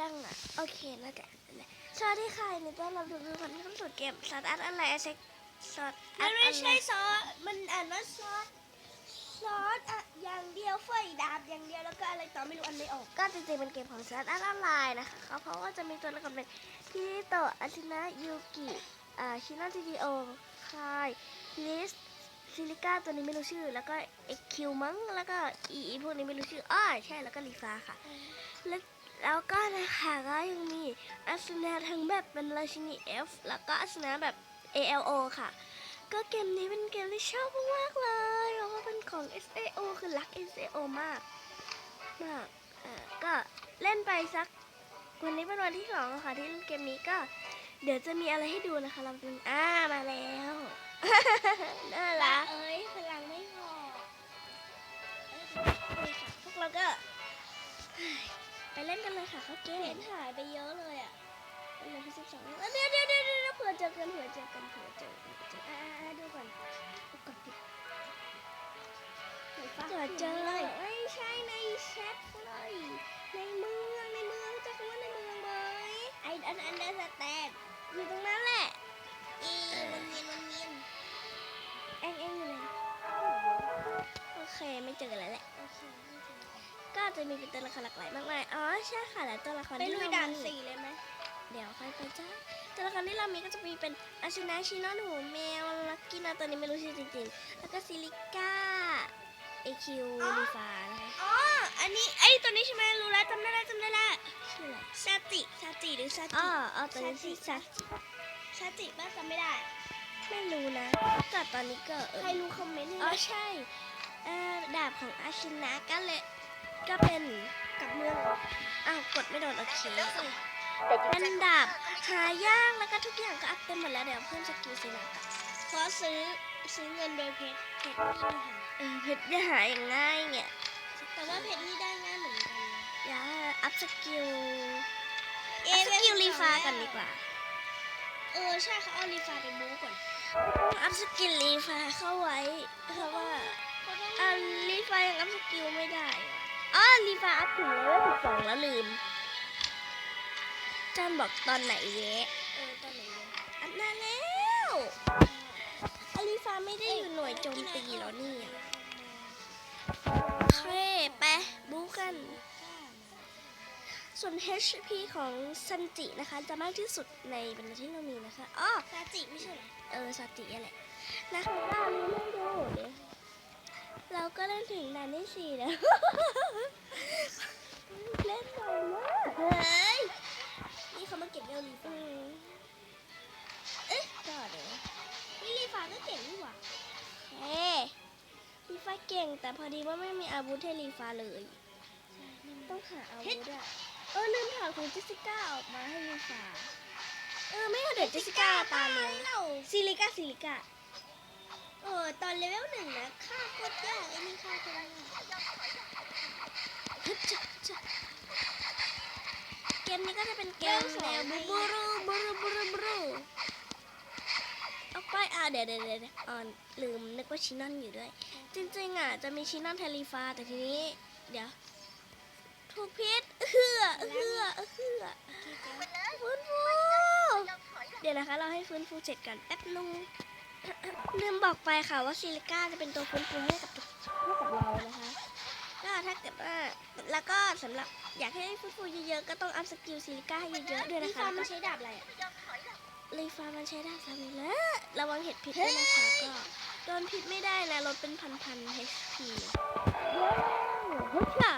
ยังอะ โอเคน่าจะสวัสดีค่ะยินดีต้อนรับทุกคนเข้าสู่เกมซอสอัดอะไรเช็คซอสอัมัดนไม่ใช่ซอสมันอ่านว่าซอสซอสอะอย่างเดียวเฟยดาบอย่างเดียวแล้วก็อะไรต่อไม่รู้อันไม่ออก ก็จริงๆเป็นเกมของซอสอัดออนไลน์นะคะเขาเพราะว่าจะมีตัวละครเป็นพี่โตะอาชินะยูกิอ่าชินาทีดีโอคายลิสซิลิก้าตัวนี้ไม่รู้ชื่อ แล้วก็เอ็กคิวมั้งแล้วก็อีอีพวกนี้ไม่รู้ชื่ออ้อใช่แล้วก็ลีฟ้าค่ะแล้ว แล้วก็นะคะก็ยังมีอัศนาทั้งแบบเป็นราชินี F แล้วก็อัศนาแบบ ALO ค่ะ ก็เกมนี้เป็นเกมที่ชอบมากๆเลยเพราะว่าเป็นของ SAO คือรัก SAO มากมากเออก็เล่นไปสักวันนี้เป็นวันที่สองค่ะที่เล่นเกมนี้ก็ เดี๋ยวจะมีอะไรให้ดูนะคะเราเป็นอ่ามาแล้ว ค่ะเขาเกเห็มนหายไปเยอะเลยอะเป็นวันที่สิบสองเดี๋ยวเดี๋ยวเดี๋ยวเดี๋ยวเผื่อเจอกันเผื่อเจอกันเผื่อเจอกันเผื่อเจออ่าอ่าดูก่อนดูก่อนดิเหมือเผื่อเจอเลยไม่ใช่ในแชทเลยในเมืองในเมืองจักคำว่าในเมืองไหมไอ้อันอันเดอร์สแตนอยู่ตรงนั้นแหละอีมันเงียนมันเงียนเอ็งเอ็งอยู่ไหนโอเคไม่เจอกันแล้วแหละก็จะมีเป็นตัวละครหลากหลายมากมายอ๋อ ใช่ค่ะแล้วตัวละครไปที่ลุยเราด่านมีสี่เลยไหมเดี๋ยวค่อยไปจ้าตัวละครที่เรามีก็จะมีเป็นอาชินะชินอนหูแมวลักกี้นาตัวนี้ไม่รู้ชื่อจริงๆ แล้วก็ซิลิก้าเอคิวลีฟานะคะอ๋อ อันนี้ไอ้ตัวนี้ใช่ไหมรู้แล้วจำได้แล้วจำได้แล้วชื่ออะไรซาจิซาจิหรือซาอ๋จิออ๋อตัวนี้ชื่อซักซาจิบ้าจำไม่ได้ ไม่รู้นะก็ตอนนี้ก็เออใครรู้คอมเมนต์ให้หอ๋น่ออยใช่เอ่อดาบของอาชินะก็เลยก็เป็น กับเมืองอ้าวกดไม่โดนโอเคเป็นดาบหายากแล้วก็ทุกอย่างก็อัพเต็มหมดแล้วเดี๋ยวเพิ่มสกิลสินะเพราะซื้อซื้อเงินโดยเพชรเพชรไม่ได้หาเออเพชรจะหาอย่างง่ายเนี่ยแต่ว่าเพชรนี่ได้ง่ายเหมือนกันนะเดี๋ยวอัพสกิลเออัพสเว่นกิลรีฟ้ากันดีกว่าเออใช่เขาเอารีฟ้าไปบู๊ก่อนอัพสกิลรีฟ้าเข้าไว้เพราะว่าอ่ารีฟ้ายังอัพสกิลไม่ได้ อะอ๋อรีฟ้าอัพถึงเลเวลสิบสองแล้วลืมจำบอกตอนไหนเวะเออตอนไหนเนี่ยอัพนานแล้วอารีฟ้าไม่ได้อยู่หน่วยโจมตีแล้วนี่อะโอเคไปบู๊กัน ส่วน HP ของซันจินะคะ จะมากที่สุดในบรรดาที่เรามีนะคะอ๋อซาจิไม่ใช่เหรอ เออสติอะไรนะคะก็ลืมให้ดูเดี๋ยว เราก็เล่นถึงด่านที่สี่แล้ว เล่นบ่อยมากเฮ้ย นี่เขามาเก็บเวลรีอืฟ้ามเอ๊ะก็เดี๋ยวนี่รีฟ้าก็เก่งนี่หว่าเฮ้ลีฟ้าเก่ง แต่พอดีว่าไม่มีอาวุธให้ลีฟ้าเลย ต้องหาอาวุธอะเออลืมถอดของเจสสิก้าออกมาให้ลีฟ้า เออไม่เอาเดี๋ยวเจสสิก้าตามเลยเราซิลิก้าซิลิก้า เออตอนเลเวลหนึ่งนะฆ่าโคตรยากไอ้นี่ฆ่าโคตรยากฮึบจ๊ะจ๊ะเกมนี้ก็จะเป็นเกมแนวบูบูรูบูรูบูรูบูรูเอาไปอะเดี๋ยวเดี๋ยวเดี๋ยวเดี๋ยวอ่อนลืมนึกว่าชินอนอยู่ด้วย จริงๆอะจะมีชินอนเทลีฟ้าแต่ทีนี้ เดี๋ยวถูกพิษเอื้อเอื้อเอื้อฟื้นฟูเดี๋ยวนะคะ เราให้ฟื้นฟูเสร็จกันแป๊บนึง ลืมบอกไปค่ะว่าซิลิก้าจะเป็นตัวฟื้นฟูให้กับทุกให้กับเรานะคะก็ถ้าเกิดว่าแล้วก็สำหรับอยากให้ฟื้นฟูเยอะๆก็ต้องอัพสกิลซิลิก้าให้เยอะๆด้วยรีนะฟ้าคะมันใช้ดาบอะไรอะลีฟ้ามันใช้ได้สามแล้วระวังเห็ดพิษด้วยนะคะก็โดนพิษไม่ได้นะลดเป็นพันๆ HP ว้าวเฮ้ยค่ะ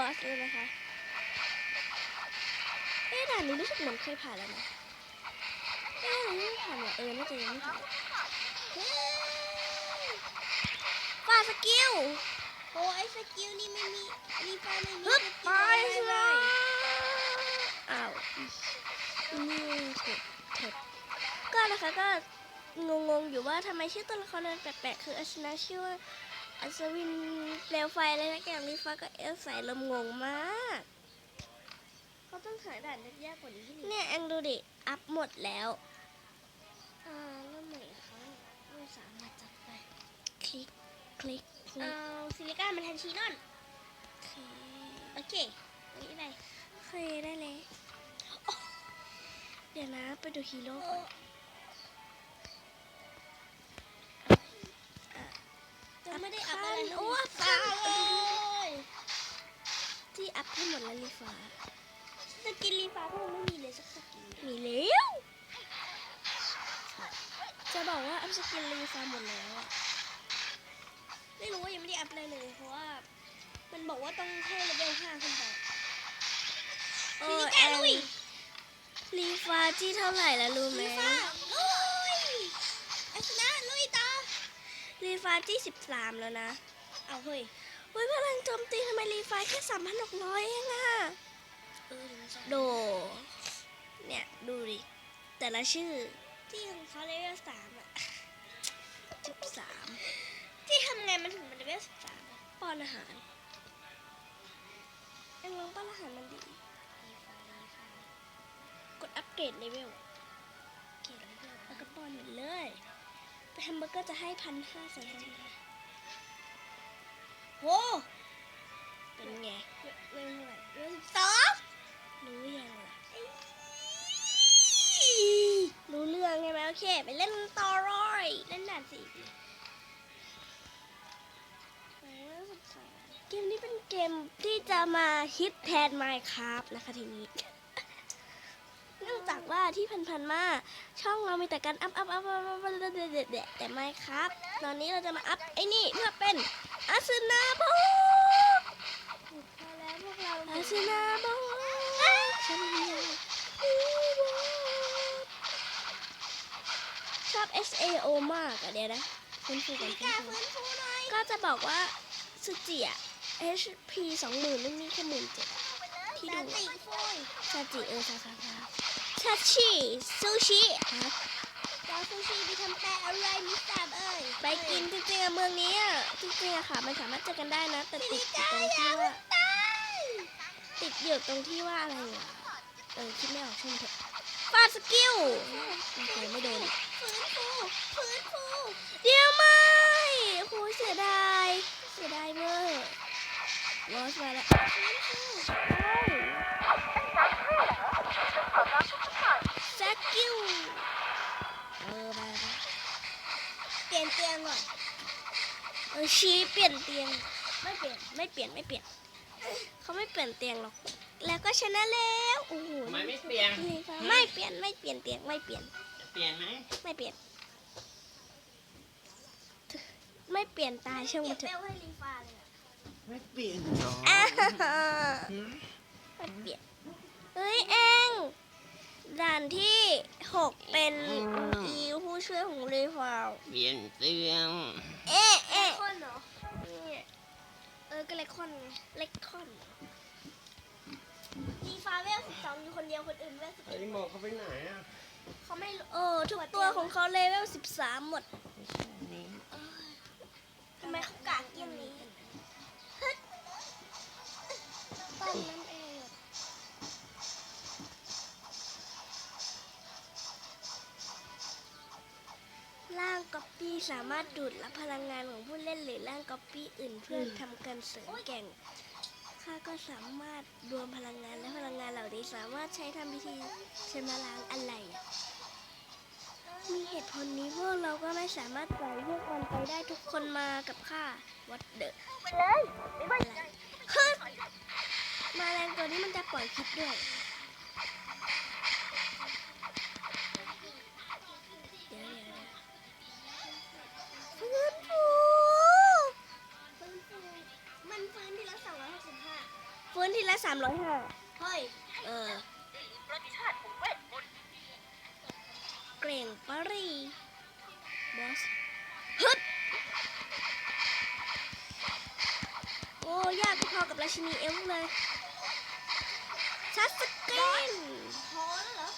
บอสเลยนะคะ เอ๊ะด่านนี้รู้สึกเหมือนเคยผ่านแล้วนะเอ๊ะยังไม่ผ่านเหรอเออน่าจะยังไม่ผ่านเฮ้ยฝ่าสกิลโอ้ไอ้สกิลนี่ไม่มีรีฟ้าไม่มีฮึบสไปกิลเลอะไรยเลยอ้าวนี่เถิดเถิดก็นะคะก็งงๆอยู่ว่าทำไมชื่อตัวละครมันแปลกๆคืออาชนะชื่อว่า อัศวินเปลวไฟอะไรสักอย่างลีฟ้าก็เอลใส่ลมงงมากเขาต้องหาด่านยากๆกว่านี้ที่นี่เนี่ยเอ็งดูดิ อัพหมดแล้ว อ่าเริ่มใหม่ครั้งไม่สามารถจับไปคลิก คลิก คลิเอากซิลิก้ามันแทนชีนอนคลิกโอเคอันนี้อะไร เคยได้เลยโอ้เดี๋ยวนะ ไปดูฮีโร่โอ้ก่อน จะไม่ได้อัพอะไรโอ้ตาเลยที่อัพให้หมดแล้วลีฟ้าสกินรีฟ้าก็ยังไม่มีเลยสักสกินมีแล้วจะบอกว่าอัพสกินลีฟ้าหมดแล้วอะไม่รู้ว่ายังไม่ได้อัพอะไรเลยเพราะว่ามันบอกว่าต้องให้เลเวลห้าขึ้นไปเอซิอลิแอก้านลุยลีฟ้าที่เท่าไหร่แล้วรู้ไหม ลีฟ้าลุยไอาชนะลุยต่อ ลีฟ้าที่สิบสามแล้วนะ เอาเฮ้ยเฮ้ยพลังโจมตีทำไมลีฟ้าแค่สามพันหกร้อยเองอะเออถึงจะโด เนี่ย ดูดิ แต่ละชื่อ ที่ของเขาเลเวลสามอะสิบสามที่ทำไงมันถึงเป็นเลเวลสิบสามอะป้อนอาหารเอ็งลองป้อนอาหารมันดีลีฟ้าลีฟ้ากดอัปเกรดเลเวล เบอร์เกอร์จะให้พันห้าสันทีโอ้เป็นไงเลเวลเท่าไหร่เลเวลสิบสองรู้ยังล่ะรู้เรื่องใช่ไหมโอเค ไปเล่นต่อร้อยเล่นด่านสี่เกมนี้เป็นเกมที่จะมาฮิตแทน Minecraft นะคะทีนี้ เนื่องจากว่าที่พันๆมาช่องเรามีแต่การอัพอัพอัพอัพอัพเด็ดเด็ดแต่ Minecraft ตอนนี้เราจะมาอัพไอ้นี่เพื่อเป็นอาสนาโบพอแล้วพวกเราอาสนาโบฉันอยากชอบ SAO มากอะเดี๋ยวนะคุณฟูกันกล้าคุณฟูฟื้นฟูหน่อยก็จะบอกว่าสุจิอะ HP สองหมื่นไม่มีแค่หมื่นเจ็ดที่ดูติฟุยชาจิเออชาชาชา ชาชิซูชิฮะจะเอาซูชิไปทำแต่อะไรมิสตาร์เอ้ยไปกินจริงๆอะเมืองนี้อะจริงๆอะค่ะ มันสามารถเจอกันได้นะ แต่ซิติดลิอยู่ก้าตรงอย่าที่เพิ่ว่างตายติดอยู่ตรงที่ว่าอะไรวะเออคิดไม่ออกช่างเถอะฟาดสกิลโอเคไม่โดนฟื้นฟูฟื้นฟูเดี๋ยวไม่โอ้ยเสียดายเสียดายเวอร์ลอสมาแล้ว ฟื้นฟู แซกกิวเออไปไป เปลี่ยนเตียงก่อน เออ ชี้เปลี่ยนเตียง ไม่เปลี่ยน ไม่เปลี่ยน ไม่เปลี่ยน เขาไม่เปลี่ยนเตียงหรอก แล้วก็ชนะแล้ว โอ้โหทำไมไม่เปลี่ยนนี่ค่ะไม่เปลี่ยน ไม่เปลี่ยนเตียง ไม่เปลี่ยน จะเปลี่ยนไหมไม่เปลี่ยน ไม่เปลี่ยนตายช่างเก็มับนเถเบอะลให้ลีฟ้าเลยอะไม่เปลี่ยนหรออ่าฮ่าฮ่าหืมไม่เปลี่ยน เฮ้ยเอง ด่านที่หกเป็นอีผู้ช่วยของเรฟาวเปลี่ยนเตียงเอ๊ะเอ๊ะเอ๊ะคนเหรอเนี่ยเออก็เล็กคอนไงเล็กคอนลีฟ้าเวลสิบสองอยู่คนเดียวคนอื่นเวลสิบไอ้หมอเขาไปไหนอะเขาไม่รู้เออทุกตัวของเขาเลเวล13หมดไม่ใช่นี้ทำไมเขากากเยี่ยมนี้ ปปี้สามารถดูดรับพลังงานของผู้เล่นหรือร่างก๊อปปี้อื่นเพื่อทำการเสริมแกร่งข้าก็สามารถรวมพลังงานและพลังงานเหล่านี้สามารถใช้ทำพิธีชำระล้างอะไรอะมีเหตุผลนี้พวกเราก็ไม่สามารถปล่อยพวกมันไปได้ทุกคนมากับข้าวัดเดอะไปเลยไปไปขึ้นมาแรงตัวนี้มันจะปล่อยพิษด้วย ฟื้นทีละสามร้อยห้าเฮ้ย เออเกร่งปารีบอสฮึดโอ้ยากพอกับราชินีเอลฟ์เลยชัดสเกนพอแล้วเหรอ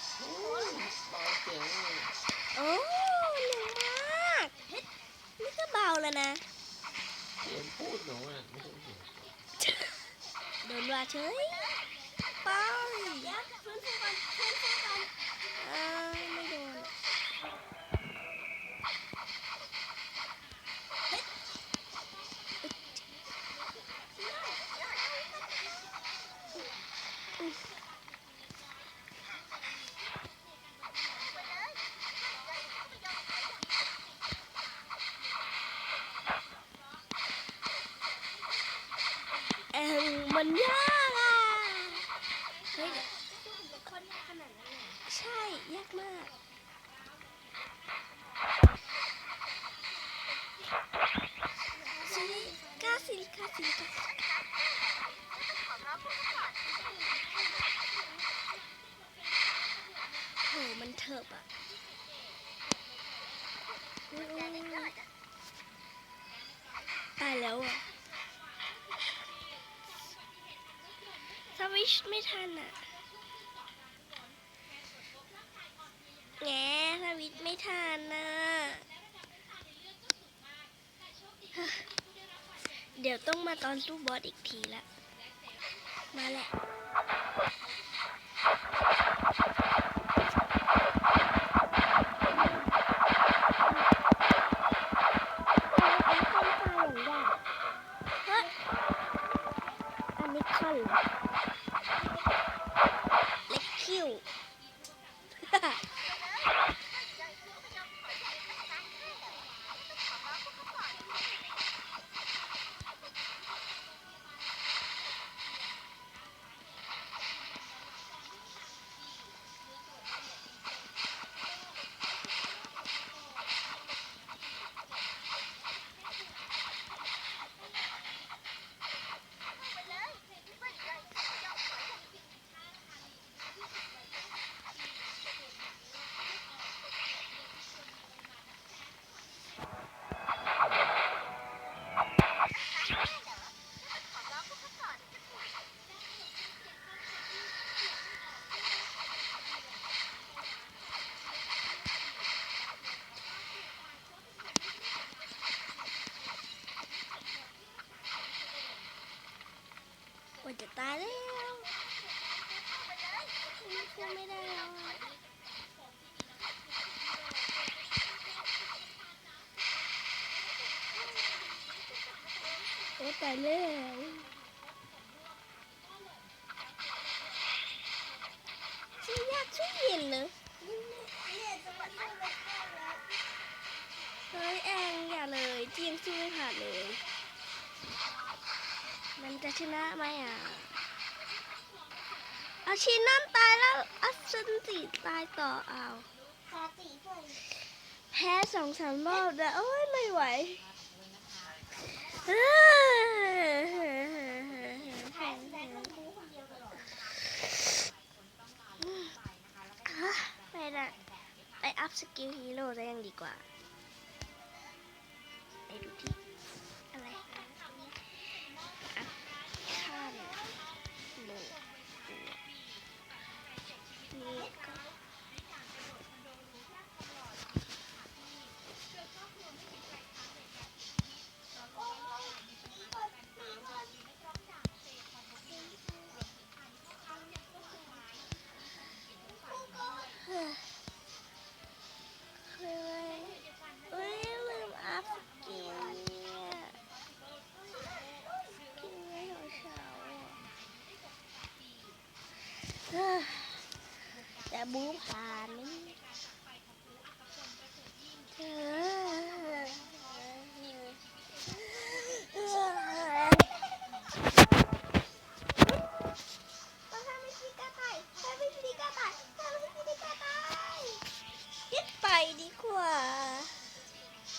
เบาเสียงหน่อยโอ้หนึ่งมากนี่ก็เบาแล้วนะเสียงพูดหนูอะไม่ต้องเสียงโดนว่าเฉยไปเฉยวฟื้นฟูก่อนฟื้นฟูก่อนอ่าไม่โดน นยากอะเฮ้ยคนยากขนาดนั้นใช่ยากมากสิกาสิกาสิกาโอ้มันเถิบอะตายแล้วอะ วิชไม่ทันอะแงสวิตช์ไม่ทันนะเดี๋ยวต้องมาตอนสู้บอสอีกทีละ มาแหละ ตายแล้วชื่อยากชื่อเย็นเนอะเนี่ยเล่นรถแก้วแล้วเฮ้ยแองอย่าเลยจียงสู้ไม่ผ่านเลย มันจะชนะไหมอะอาชินั่นตายแล้วอัศนสีตายต่อเอาแพ้สองสามรอบแล้วโอ้ยไม่ไหว ไปละไปอัพสกิลฮีโร่ได้ยังดีกว่า ไปดูที่ บู๊พา